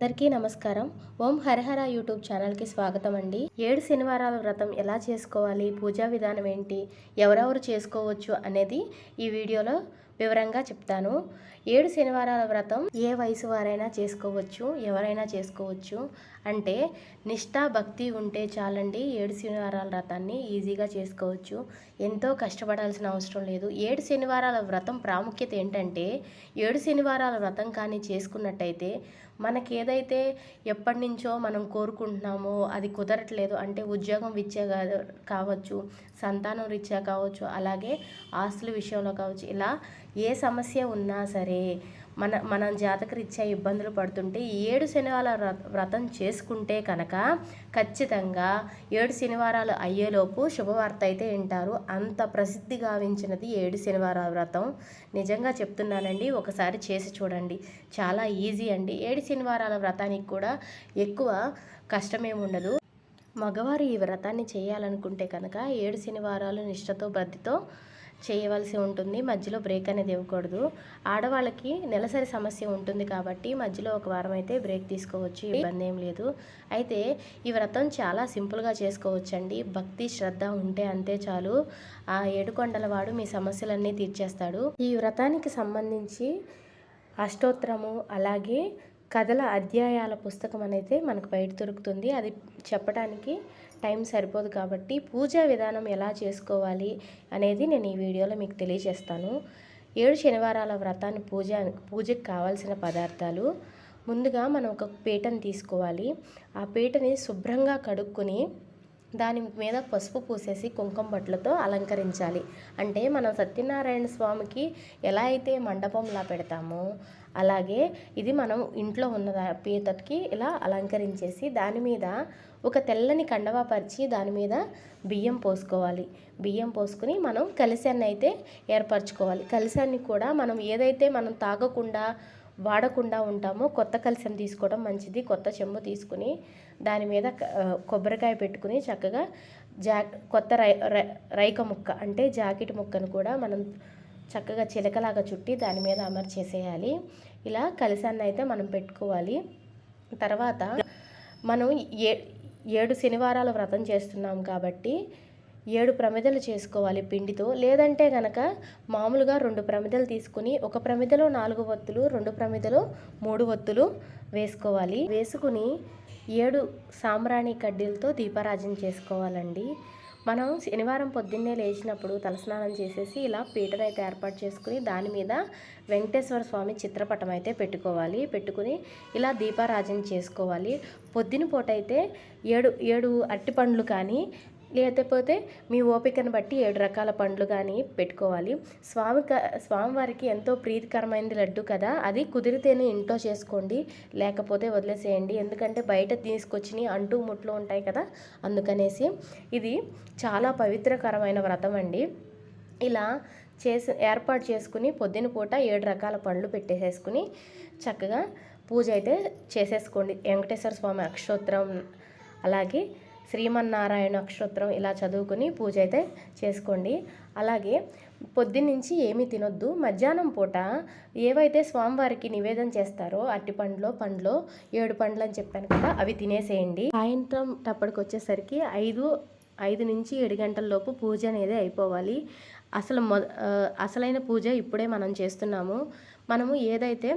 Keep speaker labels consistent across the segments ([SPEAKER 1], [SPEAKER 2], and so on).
[SPEAKER 1] అందరికీ నమస్కారం. ఓం హరహర యూట్యూబ్ ఛానల్కి స్వాగతం అండి. ఏడు శనివారాల వ్రతం ఎలా చేసుకోవాలి? పూజా విధానం ఏంటి? ఎవరెవరు చేసుకోవచ్చు అనేది ఈ వీడియోలో వివరంగా చెప్తాను. ఏడు శనివారాల వ్రతం ఏ వయసు వారైనా చేసుకోవచ్చు ఎవరైనా చేసుకోవచ్చు. అంటే నిష్ఠా భక్తి ఉంటే చాలండి ఏడు శనివారాల వ్రతాన్ని ఈజీగా చేసుకోవచ్చు. ఎంతో కష్టపడాల్సిన అవసరం లేదు. ఏడు శనివారాల వ్రతం ప్రాముఖ్యత ఏంటంటే ఏడు శనివారాల వ్రతం కానీ చేసుకున్నట్టయితే మనకి ఏదైతే ఎప్పటి నుంచో మనం కోరుకుంటున్నామో అది కుదరట్లేదు. అంటే ఉద్యోగం ఇచ్చే కావచ్చు సంతానం రీత్యా కావచ్చు అలాగే ఆస్తుల విషయంలో కావచ్చు. ఇలా ఏ సమస్య ఉన్నా సరే మన మనం జాతక ఇబ్బందులు పడుతుంటే ఏడు శనివారాల వ్రతం చేసుకుంటే కనుక ఖచ్చితంగా ఏడు శనివారాలు అయ్యేలోపు శుభవార్త అయితే వింటారు. అంత ప్రసిద్ధి గావించినది ఏడు శనివారాల వ్రతం. నిజంగా చెప్తున్నానండి ఒకసారి చేసి చూడండి. చాలా ఈజీ అండి. ఏడు శనివారాల వ్రతానికి కూడా ఎక్కువ కష్టమేమి ఉండదు. మగవారు ఈ వ్రతాన్ని చేయాలనుకుంటే కనుక ఏడు శనివారాలు నిష్ఠతో బ్రతితో చేయవలసి ఉంటుంది. మధ్యలో బ్రేక్ అనేది ఇవ్వకూడదు. ఆడవాళ్ళకి నెలసరి సమస్య ఉంటుంది కాబట్టి మధ్యలో ఒక వారం అయితే బ్రేక్ తీసుకోవచ్చు. ఇబ్బంది ఏం లేదు. అయితే ఈ వ్రతం చాలా సింపుల్గా చేసుకోవచ్చండి. భక్తి శ్రద్ధ ఉంటే అంతే చాలు. ఆ ఏడుకొండల వాడు మీ సమస్యలన్నీ తీర్చేస్తాడు. ఈ వ్రతానికి సంబంధించి అష్టోత్తరము అలాగే కథల అధ్యాయాల పుస్తకం అనేది మనకు బయట దొరుకుతుంది. అది చెప్పడానికి టైం సరిపోదు కాబట్టి పూజా విధానం ఎలా చేసుకోవాలి అనేది నేను ఈ వీడియోలో మీకు తెలియజేస్తాను. ఏడు శనివారాల వ్రతాన్ని పూజ పూజకు కావాల్సిన పదార్థాలు. ముందుగా మనం ఒక పీటను తీసుకోవాలి. ఆ పీటని శుభ్రంగా కడుక్కొని దాని మీద పసుపు పూసేసి కుంకుమ బట్టలతో అలంకరించాలి. అంటే మనం సత్యనారాయణ స్వామికి ఎలా అయితే మండపంలా పెడతామో అలాగే ఇది మనం ఇంట్లో ఉన్న పీతకి ఇలా అలంకరించేసి దాని మీద ఒక తెల్లని కండవా పరిచి దాని మీద బియ్యం పోసుకోవాలి. బియ్యం పోసుకుని మనం కలిశాన్ని అయితే ఏర్పరచుకోవాలి. కలిశాన్ని కూడా మనం ఏదైతే మనం తాగకుండా వాడకుండా ఉంటాము. కొత్త కలశం తీసుకోవడం మంచిది. కొత్త చెంబు తీసుకుని దాని మీద కొబ్బరికాయ పెట్టుకుని చక్కగా జా కొత్త రై రైక ముక్క అంటే జాకెట్ ముక్కను కూడా మనం చక్కగా చిలకలాగా చుట్టి దాని మీద అమర్చేసేయాలి. ఇలా కలిశాన్ని అయితే మనం పెట్టుకోవాలి. తర్వాత మనం ఏ ఏడు శనివారాలు వ్రతం చేస్తున్నాం కాబట్టి ఏడు ప్రమిదలు చేసుకోవాలి పిండితో. లేదంటే గనక మామూలుగా రెండు ప్రమిదలు తీసుకుని ఒక ప్రమిదలో నాలుగు వత్తులు రెండు ప్రమిదలో మూడు వత్తులు వేసుకోవాలి. వేసుకుని ఏడు సాంబ్రాణి కడ్డీలతో దీపారాజన చేసుకోవాలండి. మనం శనివారం పొద్దున్నే లేచినప్పుడు తలస్నానం చేసేసి ఇలా పీటను అయితే ఏర్పాటు చేసుకుని దాని మీద వెంకటేశ్వర స్వామి చిత్రపటం అయితే పెట్టుకోవాలి. పెట్టుకుని ఇలా దీపారాజన చేసుకోవాలి. పొద్దున పూట అయితే ఏడు ఏడు అరటి పండ్లు కానీ లేకపోతే మీ ఓపికను బట్టి ఏడు రకాల పండ్లు కానీ పెట్టుకోవాలి. స్వామి క- స్వామివారికి ఎంతో ప్రీతికరమైనది లడ్డు కదా అది కుదిరితేనే ఇంట్లో చేసుకోండి లేకపోతే వదిలేసేయండి. ఎందుకంటే బయట తీసుకొచ్చినవి అంటూ ముట్లు ఉంటాయి కదా అందుకనేసి ఇది చాలా పవిత్రకరమైన వ్రతం అండి. ఇలా చేసి ఏర్పాటు చేసుకుని పొద్దున పూట ఏడు రకాల పండ్లు పెట్టేసేసుకుని చక్కగా పూజ అయితే చేసేసుకోండి. వెంకటేశ్వర స్వామి అక్షోత్రం అలాగే శ్రీమన్నారాయణ అక్షోత్రం ఇలా చదువుకుని పూజ అయితే చేసుకోండి. అలాగే పొద్దున్నుంచి ఏమీ తినొద్దు. మధ్యాహ్నం పూట ఏవైతే స్వామివారికి నివేదన చేస్తారో అట్టి పండ్లో పండ్లో ఏడు పండ్లు అని చెప్పాను కదా అవి తినేసేయండి. సాయంత్రం టప్పటికి వచ్చేసరికి ఐదు ఐదు నుంచి ఏడు గంటల లోపు పూజ అనేది అయిపోవాలి. అసలు మొ అసలైన పూజ ఇప్పుడే మనం చేస్తున్నాము. మనము ఏదైతే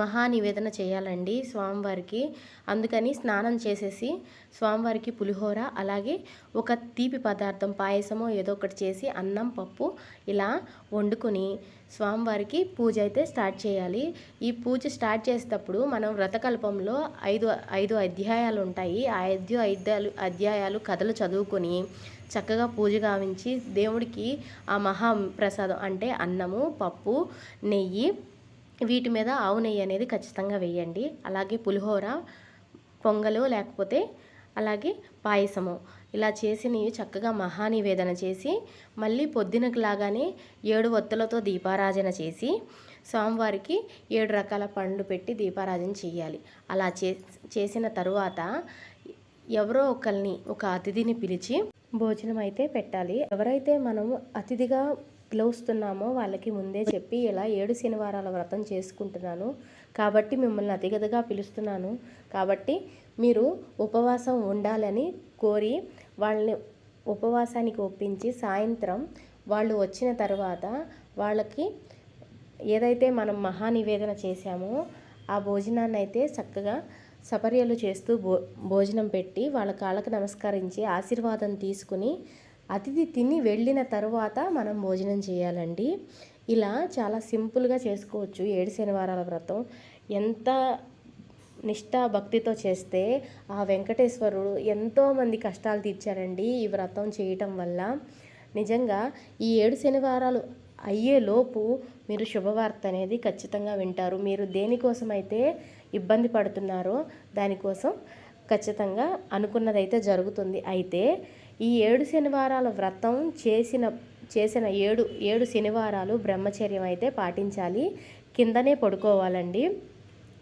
[SPEAKER 1] మహా నివేదన చేయాలండి స్వామివారికి. అందుకని స్నానం చేసేసి స్వామివారికి పులిహోర అలాగే ఒక తీపి పదార్థం పాయసమో ఏదో ఒకటి చేసి అన్నం పప్పు ఇలా వండుకొని స్వామివారికి పూజ అయితే స్టార్ట్ చేయాలి. ఈ పూజ స్టార్ట్ చేసేటప్పుడు మనం వ్రతకల్పంలో ఐదు ఐదు అధ్యాయాలు ఉంటాయి. ఆ ఐదు ఐదు అధ్యాయాలు కథలు చదువుకొని చక్కగా పూజ గావించి దేవుడికి ఆ మహా ప్రసాదం అంటే అన్నము పప్పు నెయ్యి వీటి మీద ఆవు నెయ్యి అనేది ఖచ్చితంగా వేయండి. అలాగే పులిహోర పొంగలు లేకపోతే అలాగే పాయసము. ఇలా చేసినవి చక్కగా మహానివేదన చేసి మళ్ళీ పొద్దునకు లాగానే ఏడు ఒత్తులతో దీపారాజన చేసి స్వామివారికి ఏడు రకాల పండ్లు పెట్టి దీపారాజన చేయాలి. అలా చేసిన తరువాత ఎవరో ఒకరిని ఒక అతిథిని పిలిచి భోజనం అయితే పెట్టాలి. ఎవరైతే మనము అతిథిగా పిలుస్తున్నామో వాళ్ళకి ముందే చెప్పి ఇలా ఏడు శనివారాల వ్రతం చేసుకుంటున్నాను. కాబట్టి మిమ్మల్ని అతిగతగా పిలుస్తున్నాను. కాబట్టి మీరు ఉపవాసం ఉండాలని కోరి వాళ్ళని ఉపవాసానికి ఒప్పించి సాయంత్రం వాళ్ళు వచ్చిన తర్వాత వాళ్ళకి ఏదైతే మనం మహానివేదన చేశామో ఆ భోజనాన్ని అయితే చక్కగా సపర్యలు చేస్తూ భో భోజనం పెట్టి వాళ్ళ కాళ్ళకు నమస్కరించి ఆశీర్వాదం తీసుకుని అతిథి తిని వెళ్ళిన తర్వాత మనం భోజనం చేయాలండి. ఇలా చాలా సింపుల్గా చేసుకోవచ్చు. ఏడు శనివారాల వ్రతం. ఎంత నిష్ఠా భక్తితో చేస్తే ఆ వెంకటేశ్వరుడు ఎంతోమంది కష్టాలు తీర్చారండి ఈ వ్రతం చేయటం వల్ల. నిజంగా ఈ ఏడు శనివారాలు అయ్యేలోపు మీరు శుభవార్త అనేది ఖచ్చితంగా వింటారు. మీరు దేనికోసం అయితే ఇబ్బంది పడుతున్నారో దానికోసం ఖచ్చితంగా అనుకున్నదైతే జరుగుతుంది. అయితే ఈ ఏడు శనివారాల వ్రతం చేసిన చేసిన ఏడు ఏడు శనివారాలు బ్రహ్మచర్యం అయితే పాటించాలి. కిందనే పడుకోవాలండి.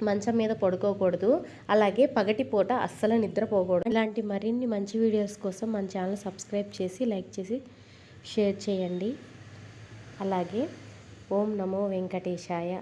[SPEAKER 1] మంచం మీద పడుకోకూడదు. అలాగే పగటి పూట అస్సలు నిద్రపోకూడదు ఇలాంటి మరిన్ని మంచి వీడియోస్ కోసం మన ఛానల్ సబ్స్క్రైబ్ చేసి లైక్ చేసి షేర్ చేయండి. అలాగే ఓం నమో వెంకటేశాయ.